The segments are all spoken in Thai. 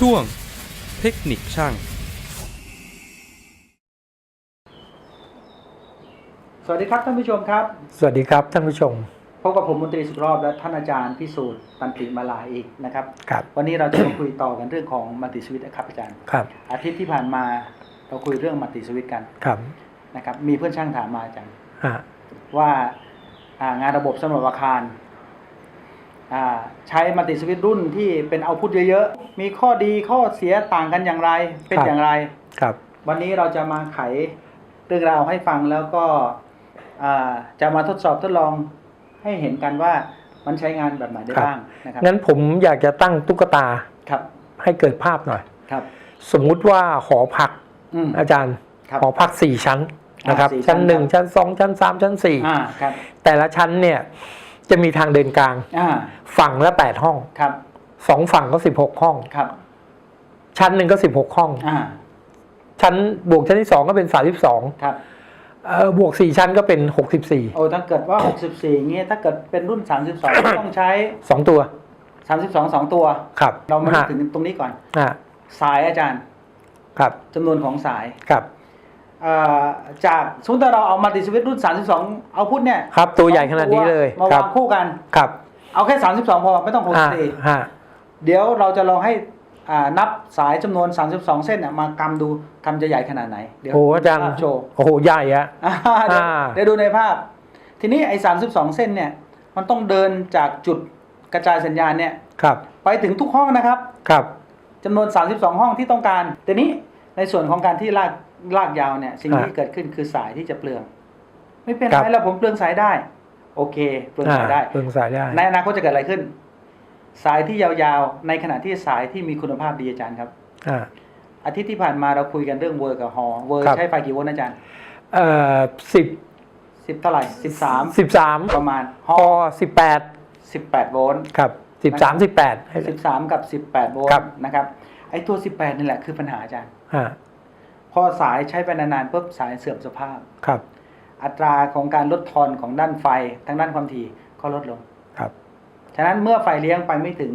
ช่วงเทคนิคช่าง สวัสดีครับท่านผู้ชมครับ สวัสดีครับท่านผู้ชม พบกับผมมนตรีสุขรอบและท่านอาจารย์พิสูจน์ตันติมาลาอีกนะครับ ครับ วันนี้เราจะมาคุยต่อกันเรื่องของมัลติสวิตนะครับอาจารย์ ครับ อาทิตย์ที่ผ่านมาเราคุยเรื่องมัลติสวิตกันครับนะครับ มีเพื่อนช่างถามมาอาจารย์ฮะว่าอ่างานระบบสำหรับอาคารอ่า ใช้มัลติสวิตรุ่นที่เป็นเอาพุทเยอะๆ มีข้อดีข้อเสียต่างกันอย่างไร เป็นอย่างไร ครับ วันนี้เราจะมาไขเรื่องราวให้ฟังแล้วก็อ่าจะมาทดสอบทดลองให้เห็นกันว่ามันใช้งานแบบไหนได้ครับบ้างนะครับงั้นผมอยากจะตั้งตุ๊กตาครับให้เกิดภาพหน่อยครับ สมมุติว่าหอพักอืมอาจารย์ครับหอพักสี่ชั้นนะครับอ่าสี่ชั้ชั้นนหนึ่งครับชั้นสองชั้นสามชั้นสี่อ่าครับแต่ละชั้นเนี่ย จะมีทางเดินกลางอ่าฝั่งละแปดห้องครับสองฝั่งก็สิบหกห้อง ครับชั้นหนึ่งก็สิบหกห้อง อ่าชั้นบวกชั้นที่สองก็เป็นสามสิบสองครับเอ่อบวกสี่ชั้นก็เป็นหกสิบสี่โอ้ถ้าเกิดว่า 64อย่างเงี้ยถ้าเกิดเป็นรุ่น 32 ต้องใช้ สองตัว 32 2ตัว ครับเรามาฮะถึงตรงนี้ก่อน อ่าสายอาจารย์ครับจำนวนของสาย ครับ เอ่อจากสมมติว่าเราเอามัลติสวิตรุ่น 32 เอาพุทเนี่ยครับตัวใหญ่ขนาดนี้เลยมาครัวาบงคู่กัน ครับเอาแค่ 32 พอไม่ต้องอ่า64ฮะเดี๋ยวเราจะลองให้อ่านับสายจำนวน 32 เส้นเนี่ยมากำดูกำจะใหญ่ขนาดไหน เดี๋ยวโอ้อาจารย์ภพโชว์ โอ้โหใหญ่อะ อ่าเดี๋ยวอ่า เดี๋ยวดูในภาพ ทีนี้ไอ้ 32 เส้นเนี่ย มันต้องเดินจากจุดกระจายสัญญาณเนี่ย ครับไปถึงทุกห้องนะครับครับจำนวน 32 ห้องที่ต้องการทีนี้ในส่วนของการที่ลาก ลากยาวเนี่ย สิ่งที่อ่าเกิดขึ้นคือสายที่จะเปลือง ไม่เป็นครัไรบแล้วผมเปลืองสายได้ โอเค เปลืองอ่าสายได้เพิ่งสายได้ในอนาคตจะเกิดอะไรขึ้น สายที่ยาวๆ ในขณะที่สายที่มีคุณภาพดีอาจารย์ครับอ่าอาทิตย์ที่ผ่านมาเราคุยกันเรื่องเวอร์กับฮอเวอร์ครับใช้ไฟกี่โวลต์นะอาจารย์เอ่อสิบสิบเท่าไหร่สิบสามสิบสามประมาณฮพออสิบแปดสิบแปดโวลต์ครับสิบสามสิบแปดสิบสามกับสิบแปดโวลครัต์บนะครับไอ้ตัวสิบแปดนี่แหละคือปัญหาอาจารย์อ่า พอสายใช้ไปนานๆปุ๊บสายเสื่อมสภาพ ครับ อัตราของการลดทอนของด้านไฟทางด้านความถี่ก็ลดลง ครับ ฉะนั้นเมื่อไฟเลี้ยงไปไม่ถึง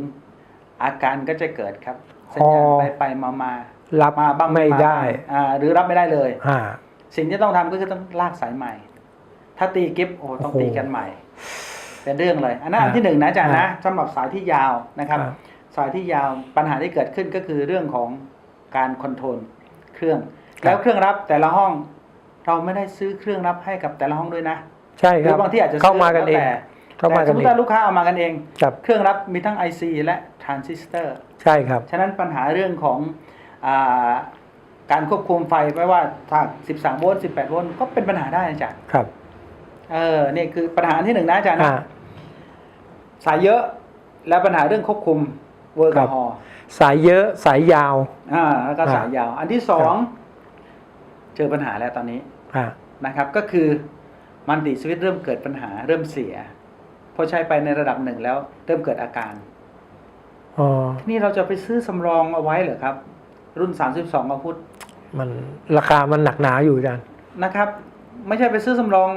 อาการก็จะเกิดครับสัญญาณอ๋อไปไปมามารับมาบ้างไม่าได้บ้างอ่าหรือรับไม่ได้เลยอ่าสิ่งที่ต้องทำก็คือต้องลากสายใหม่ ถ้าตีกิฟโอ้โหต้องโอ้โหตีกันใหม่ เป็นเรื่องเลย อันนั้นอันอ่าที่หนึ่งนะอาจารย์นะอ่าสำหรับสายที่ยาวนะครับอ่าสายที่ยาวปัญหาที่เกิดขึ้นก็คือเรื่องของการคอนโทรลเครื่อง แล้วเครื่องรับแต่ละห้อง เราไม่ได้ซื้อเครื่องรับให้กับแต่ละห้องด้วยนะใช่หครืรัอบางที่อาจจะเข้ามากันเองแต่เข้ามาแต่สกัมนมเอติงว่าลูกค้าเอามากันเองครับเครื่องรับมีทั้ง IC และทรานซิสเตอร์ใช่ครับ ฉะนั้นปัญหาเรื่องของอาการควบคุมไฟไม่ว่าถ้า13 โวลต์ 18 โวลต์ก็เป็นปัญหาได้นะอาจารย์ครับ เออนี่คือปัญหาที่หนึ่งนะอาจารย์นะอ่าสายเยอะแล้วปัญหาเรื่องควบคุมเวอร์ครักับบฮอล์สายเยอะสายยาว อ่าแล้วก็อ่าสายยาว อันที่สอง เจอปัญหาแล้วตอนนี้อ่านะครับ ก็คือมันติสวิตช์เริ่มเกิดปัญหาเริ่มเสียพอใช้ไปในระดับหนึ่งแล้ว เริ่มเกิดอาการอ๋อทีนี่เราจะไปซื้อสำรองเอาไว้เหรอครับ รุ่น32อาวุธมันราคามันหนักหนาอยู่อาจารย์นะครับ ไม่ใช่ไปซื้อสำรอง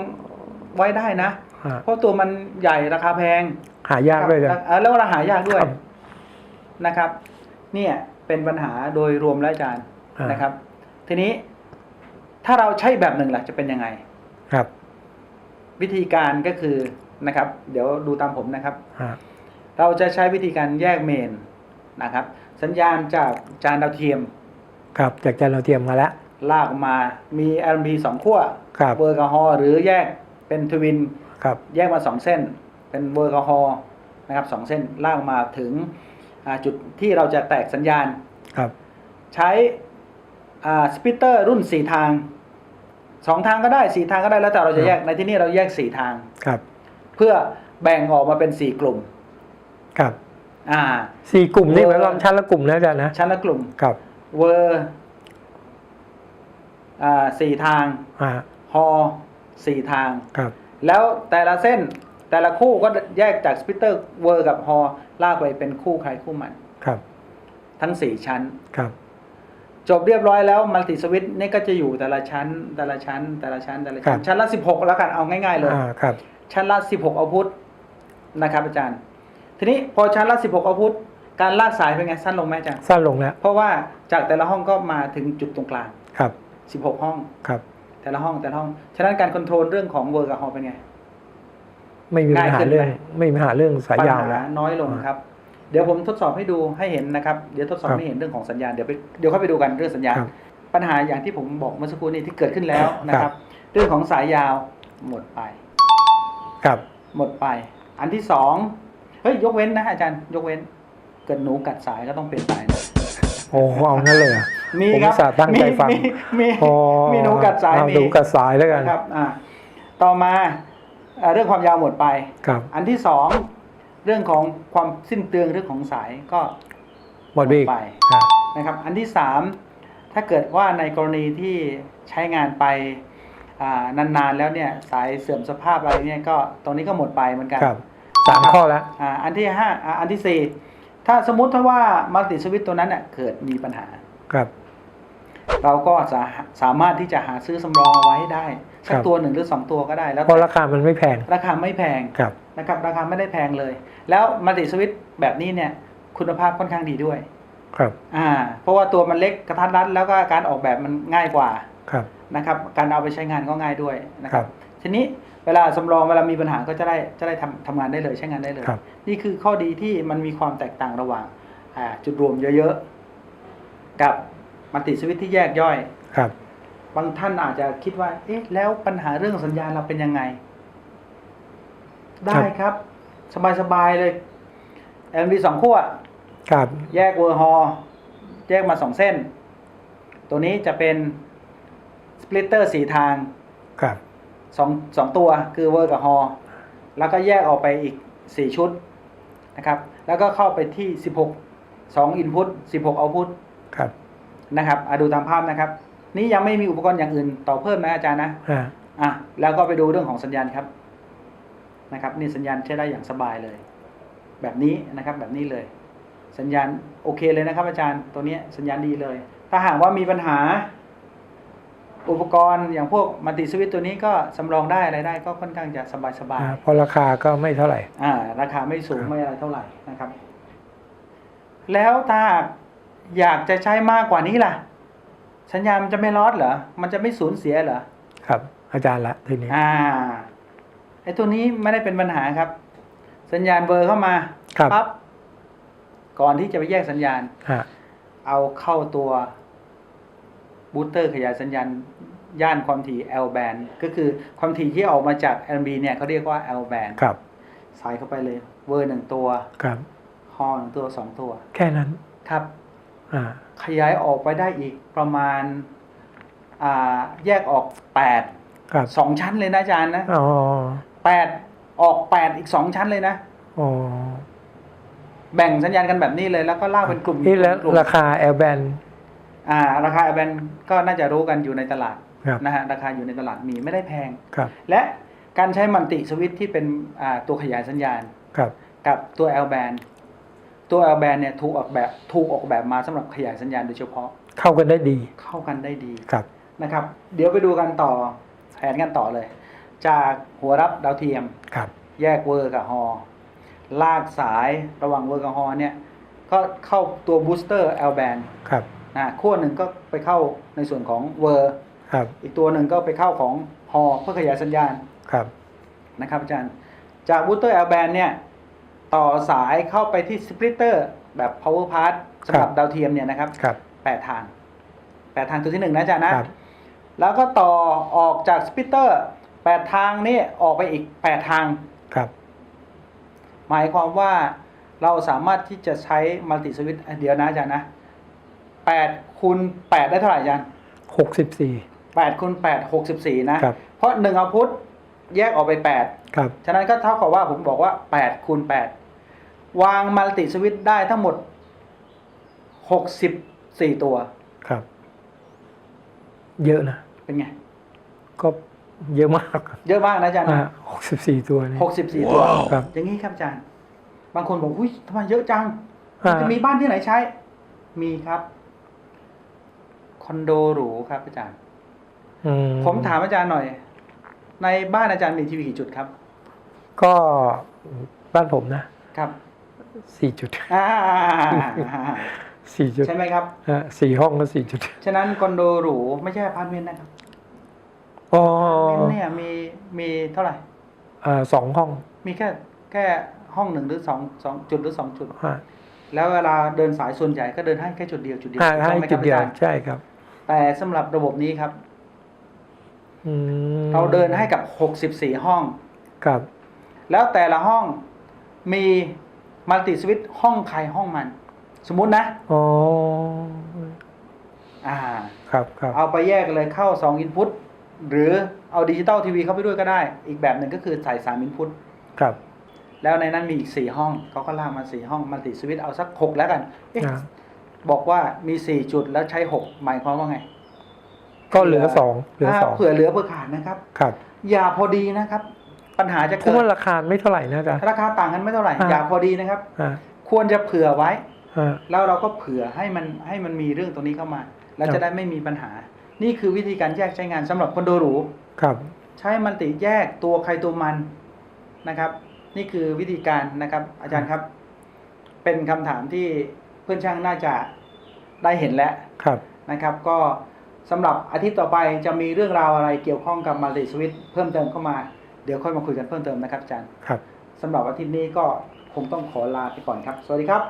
ไว้ได้นะอ่าเพราะตัวมันใหญ่ราคาแพง หายากด้วยอาจารย์เออแล้วราคาหายากด้วยครับนะครับ เนี่ยเป็นปัญหาโดยรวมแล้วอาจารย์อ่านนะครับ ทีนี้ ถ้าเราใช้แบบหนึ่งล่ะจะเป็นยังไง ครับ วิธีการก็คือนะครับ เดี๋ยวดูตามผมนะครับอ่าเราจะใช้วิธีการแยกเมนนะครับ สัญญาณจากจานดาวเทียมครับจากจานเราวเทียมมาแล้ว ลากออกมามี LP สองขั้วครับ เวอร์กับฮอล์หรือแยกเป็นทวิน ครับ แยกมาสองเส้น เป็นเวอร์กับฮอล์นะครับสองเส้นลากมาถึงอ่าจุดที่เราจะแตกสัญญาณ ครับ ใช้สปิเตอร์รุ่นสี่ทาง สองทางก็ได้สี่ทางก็ได้แล้วแต่เราจะแยกในที่นี้เราแยกสี่ทางครับ เพื่อแบ่งออกมาเป็นสี่กลุ่ม ครับ อ่าสี่กลุ่มนี่หเวอร์มายความชั้นละกลุ่มนะอาจารย์นะชั้นละกลุ่มครับ เวอร์อ่าสี่ทางอ่าฮอสี่ทางครับ แล้วแต่ละเส้นแต่ละคู่ก็แยกจากสปิเตอร์เวอร์กับฮอลากไปเป็นคู่ใครคู่มันครับ ทั้งสี่ชั้นครับ จบเรียบร้อยแล้วมัลติสวิตนี่ก็จะอยู่แต่ละชั้น แต่ละชั้น แต่ละชั้นแต่ละชั้น ชั้นละสิบหกแล้วกันเอาง่ายๆเลยอ่าครับ ชั้นละสิบหกอาวุธนะครับอาจารย์ ทีนี้พอชั้นละสิบหกอาวุธการลากสายเป็นไงสั้นลงไหมอาจารย์สั้นลงแล้ว เพราะว่าจากแต่ละห้องก็มาถึงจุดตรงกลางครับ 16 ห้องครับ แต่ละห้องแต่ละห้อง ฉะนั้นการคอนโทรลเรื่องของเวอร์กับฮอลเป็นไงไม่มีปัญหาง่ายขึ้นไหมเรื่องไม่มีปัญหาเรื่องสายปัญยาวหาแล้วน้อยลงครับ เดี๋ยวผมทดสอบให้ดูให้เห็นนะครับ เดี๋ยวทดสอบครับให้เห็นเรื่องของสัญญาณเดี๋ยวไปเดี๋ยวเข้าไปดูกันเรื่องสัญญาณครับปัญหาอย่างที่ผมบอกเมื่อสักครู่นี้ที่เกิดขึ้นแล้วนะครับ เรื่องของสายยาวหมดไปครับหมดไป อันที่สองเฮ้ยยกเว้นนะอาจารย์ยกเว้น เกิดหนูกัดสายก็ต้องเปลี่ยนสายนะโอ้เอางั้นเลยเหรอมีผมครับอุตส่าห์ตั้งใจฟังมีมีโอ้มีหนูกัดสายเอมีหนูกัดสายแล้วกันนะครับ อ่า ต่อมาเอ่อเรื่องความยาวหมดไป ครับ อันที่สอง เรื่องของความสิ้นเปลืองเรื่องของสายก็หมดไปอีกไปครับนะครับ อันที่สามถ้าเกิดว่าในกรณีที่ใช้งานไปอ่านานๆแล้วเนี่ยสายเสื่อมสภาพอะไรเนี่ยก็ตรงนี้ก็หมดไปเหมือนกันครับสามข้อแล้วอ่าอันที่ห้าอ่าอันที่สี่ถ้าสมมติถ้าว่ามัลติสวิตตัวนั้นเน่ยเกิดมีปัญหาครับ เราก็สาสามารถที่จะหาซื้อสำรองเอาไว้ให้ได้สักครับตัวหนึ่งหรือสองตัวก็ได้แล้วเพราะราคามันไม่แพง ราคาไม่แพงครับ นะครับราคาไม่ได้แพงเลย แล้วมัลติสวิตแบบนี้เนี่ยคุณภาพค่อนข้างดีด้วย ครับ อ่า เพราะว่าตัวมันเล็กกระทัดรัดแล้วก็การออกแบบมันง่ายกว่าครับนะครับ การเอาไปใช้งานก็ง่ายด้วยนะคครัรับบทีนี้เวลาสำรองเวลามีปัญหาก็จะได้จะได้ทำทำงานได้เลยใช้งานได้เลย ครับ นี่คือข้อดีที่มันมีความแตกต่างระหว่างอ่าจุดรวมเยอะๆ กับมัลติสวิตที่แยกย่อย ครับ บางท่านอาจจะคิดว่า เอ๊ะ แล้วปัญหาเรื่องสัญญาณเราเป็นยังไง ได้ครับ สบายๆเลย LV สองขั้วครับ แยกเวอร์ฮอแยกมาสองเส้น ตัวนี้จะเป็นสปลิตเตอร์สีทางครับสองสองตัวคือเวอร์กับฮอแล้วก็แยกออกไปอีกสี่ชุดนะครับ แล้วก็เข้าไปที่สิบหกสองอินพุตสิบหกเอาพุตครับนะครับอะดูตามภาพนะครับ นี่ยังไม่มีอุปกรณ์อย่างอื่นต่อเพิ่มนะอาจารย์นะอ่าอะแล้วก็ไปดูเรื่องของสัญญาณครับ นะครับนี่สัญญาณใช้ได้อย่างสบายเลย แบบนี้นะครับแบบนี้เลย สัญญาณโอเคเลยนะครับ อาจารย์ตัวเนี้ยสัญญาณดีเลย ถ้าหากว่ามีปัญหา อุปกรณ์อย่างพวกมัลติสวิตตัวนี้ก็สำรองได้อะไรได้ก็ค่อนข้างจะสบายสบายอ่าเพราะราคาก็ไม่เท่าไหร่อ่าราคาไม่สูงครับไม่อะไรเท่าไหร่นะครับ แล้วถ้าหากอยากจะใช้มากกว่านี้ล่ะ สัญญาณมันจะไม่ลอดเหรอมันจะไม่สูญเสียเหรอครับ อาจารย์ละทีนี้อ่าไอ้ตัวนี้ไม่ได้เป็นปัญหาครับ สัญญาณเบอร์เข้ามาครับปั๊บก่อนที่จะไปแยกสัญญาณ ฮะเอาเข้าตัวบูสเตอร์ขยายสัญญาณย่านความถี่ L band ก็คือความถี่ที่ออกมาจาก LB เนี่ยเขาเรียกว่า L band ครับใส่เข้าไปเลย เวอร์หนึ่งตัว ครับ ฮอหนึ่งตัวสองตัว แค่นั้น ครับ อ่า ขยายออกไปได้อีกประมาณ อ่า แยกออกแปดครับสองชั้นเลยนะอาจารย์นะ อ๋อ แปดออกแปดอีกสองชั้นเลยนะอ๋อแบ่งสัญญาณกันแบบนี้เลยแล้วก็ลากเป็นกลุ่มนี่แล้วกลุ่มราคา L band อ่า ราคาแบนก็น่าจะรู้กันอยู่ในตลาดครับนะฮะราคาอยู่ในตลาดมีไม่ได้แพงครับและการใช้มัลติสวิตช์ที่เป็นอ่าตัวขยายสัญญาณครับกับตัว L band ตัว L band เนี่ยถูกออกแบบถูกออกแบบมาสำหรับขยายสัญญาณโดยเฉพาะ เข้ากันได้ดี เข้ากันได้ดีครับนะครับ เดี๋ยวไปดูกันต่อแผนกันต่อเลย จากหัวรับดาวเทียม ครับ แยกเวอร์กับฮอลากสายระหว่างเวอร์กับฮอเนี่ยก็เข้าตัวบูสเตอร์ L band ครับนะขั้วหนึ่งก็ไปเข้าในส่วนของเวอร์ครับ อีกตัวหนึ่งก็ไปเข้าของฮอเพื่อขยายสัญญาณครับนะครับอาจารย์จากบูสเตอร์ L band เนี่ยต่อสายเข้าไปที่สปลิตเตอร์แบบ power path สำหรับดาวเทียมเนี่ยนะครับครับแปดทางแปดทางตัวที่หนึ่งนะอาจารย์นะแล้วก็ต่อออกจากสปลิตเตอร์ แปดทางนี่ออกไปอีกแปดทางครับ หมายความว่าเราสามารถที่จะใช้มัลติสวิตช์เดียวนะอาจารย์นะแปดคูณแปดได้เท่าไหร่อาจารย์หกสิบสี่แปดคูณแปดหกสิบสี่นะครับเพราะหนึ่งเอาพุทแยกออกไปแปดครับฉะนั้นก็เท่ากับว่าผมบอกว่าแปดคูณแปดวางมัลติสวิตช์ได้ทั้งหมดหกสิบสี่ตัว ครับ เยอะนะ เป็นไง ก็ เยอะมากเยอะมากนะอาจารย์นะหกสิบสี่ตัวนี่หกสิบสี่ตัวครับ อย่างนี้ครับอาจารย์ บางคนบอกอุ้ยทำไมเยอะจังอ่าจะมีบ้านที่ไหนใช้ มีครับ คอนโดหรูครับอาจารย์อืผมถามอาจารย์หน่อย ในบ้านอาจารย์มีทีวีกี่จุดครับ ก็บ้านผมนะ ครับสี่จุดอ่าสี่จุดใช่ไหมครับฮะสี่ห้องก็สี่จุด ฉะนั้นคอนโดหรูไม่ใช่อพาร์ตเมนต์นะครับ อ๋ออพาร์ตเมนต์เนี่ยมีมีเท่าไหร่อ่าสองห้อง มีแค่แค่ห้องหนึ่งหรือสองสองจุดหรือสองจุด ฮะแล้วเวลาเดินสายส่วนใหญ่ก็เดินให้แค่จุดเดียวจุดเดียวให้ถูกให้ต้องไหมคจุรับดเดียวอาจารย์ใช่ครับ แต่สำหรับระบบนี้ครับ อืมเราเดินให้กับหกสิบสี่ห้อง ครับ แล้วแต่ละห้องมีมัลติสวิตห้องใครห้องมัน สมมุตินะ อ๋อ อ่า ครับครับเอาไปแยกเลยเข้า2 Input หรือเอาดิจิตอลทีวีเข้าไปด้วยก็ได้ อีกแบบหนึ่งก็คือใส่3 Input ครับ แล้วในนั้นมีอีก4ห้องเขาก็ลากมา4ห้องมัลติสวิตเอาสัก6แล้วกันเอ๊ะอ่าบอกว่ามี4จุดแล้วใช้6หมายความว่าไง ก็เหลือสองเหลือสองาเผื่อเหลือเผื่อขาดนะครับ ครับ อย่าพอดีนะครับ ปัญหาจะเพเกิราะว่าดราคาไม่เท่าไหร่นะจ๊ะราคาต่างกันไม่เท่าไหร่อ่าอย่าพอดีนะครับอ่าควรจะเผื่อไว้อ่าแล้วเราก็เผื่อให้มันให้มันมีเรื่องตรงนี้เข้ามา แล้วครับจะได้ไม่มีปัญหา นี่คือวิธีการแยกใช้งานสำหรับคอนโดหรูครับ ใช้มันติแยกตัวใครตัวมันนะครับ นี่คือวิธีการนะครับ อาจารย์ครับ เป็นคำถามที่เพื่อนช่างน่าจะได้เห็นแล้วครับนะครับ ก็สำหรับอาทิตย์ต่อไปจะมีเรื่องราวอะไรเกี่ยวข้องกับมัลติสวิตเพิ่มเติมเข้ามาเดี๋ยวค่อยมาคุยกันเพิ่มเติมนะครับอาจารย์ครับสำหรับอาทิตย์นี้ก็คงต้องขอลาไปก่อนครับ สวัสดีครับ